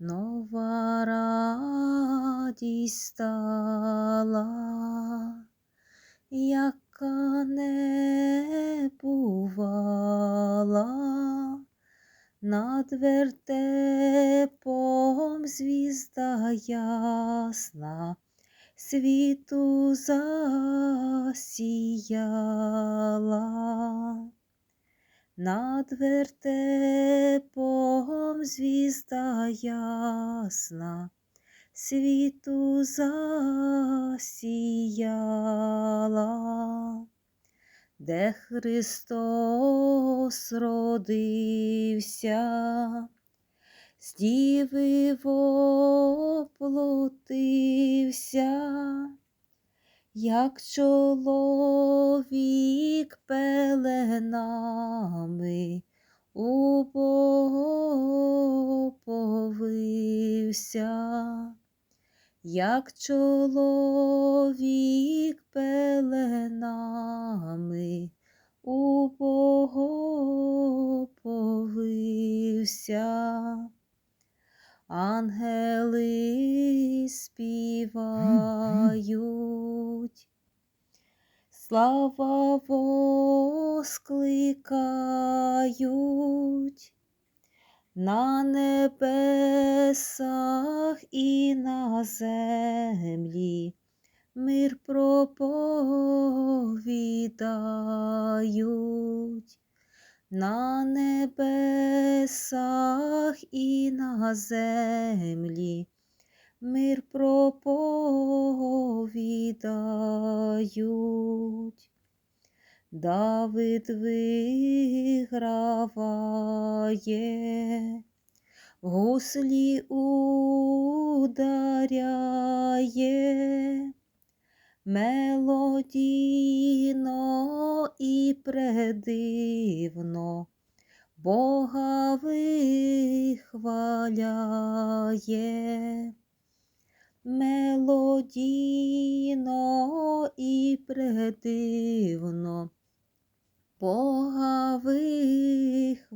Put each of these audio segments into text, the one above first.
нова радість стала, яка не бувала, над вертепом звізда ясна, світу засіяла. Над вертепом звізда ясна, світу засіяла, де Христос родився, з діви воплотився, як чоловік пеленами уповився, як чоловік пеленами. Уповився. Ангели співають, слава воскликають на небесах і на землі мир проповідають. На небесах і на землі мир проповідають. Давид виграває, в гуслі ударяє, мелодійно і предивно Бога вихваляє, мелодійно і предивно Бога вихваляє.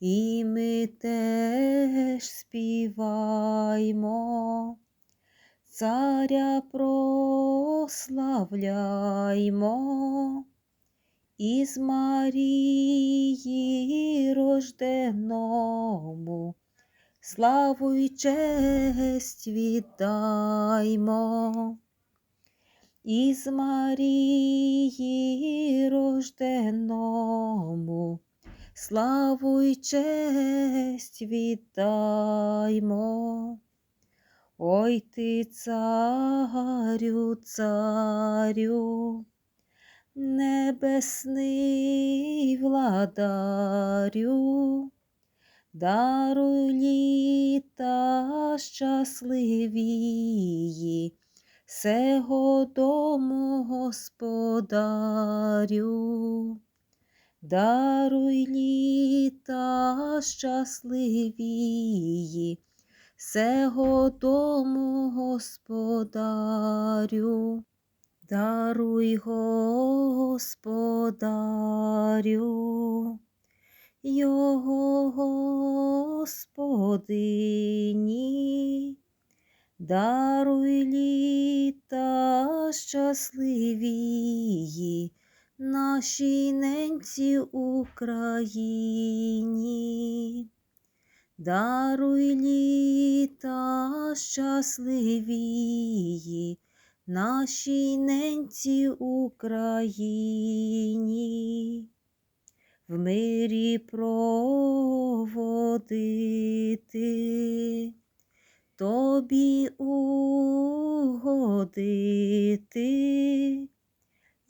І ми теж співаймо, царя прославляймо, із Марії рожденому, славу й честь віддаймо. Із Марії рожденому, славу й честь віддаймо. Ой ти, царю, царю, небесний владарю, даруй літа щасливії, сего дому господарю. Даруй літа щасливії, сего дому господарю, даруй господарю, його господині, даруй літа щасливії, нашій ненці Україні, даруй літа щасливії, нашій ненці Україні, в мирі проводити, тобі угодити.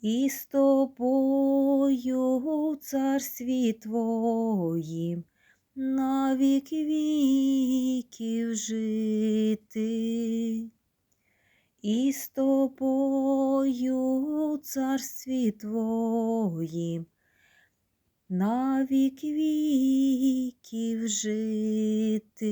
І з тобою в царстві твоїм на вік віків жити, і з тобою в царстві твоїм на вік віків жити.